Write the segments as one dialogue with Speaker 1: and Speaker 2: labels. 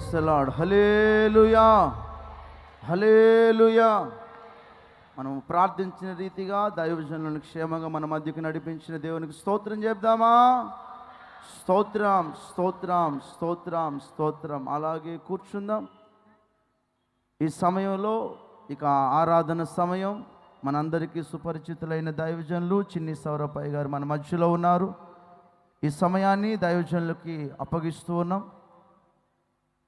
Speaker 1: Hallelujah hallelujah మనం ప్రార్థించిన రీతిగా దైవజనులను క్షేమంగా మన మధ్యకు నడిపించిన దేవునికి స్తోత్రం చెప్దామా స్తోత్రం స్తోత్రం స్తోత్రం స్తోత్రం. అలాగే కూర్చుందాం. ఈ సమయంలో ఇక ఆరాధన సమయం. మనందరికీ సుపరిచితులైన దైవజనులు చిన్ని సౌరపై గారు మన మధ్యలో ఉన్నారు. ఈ సమయాన్ని దైవజనులకి అప్పగిస్తూ ఉన్నాం.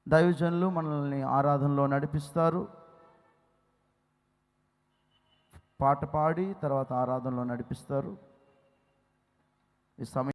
Speaker 1: దైవజనులు మనల్ని ఆరాధనలో నడిపిస్తారు. పాట పాడి తర్వాత ఆరాధనలో నడిపిస్తారు. ఈ సమయం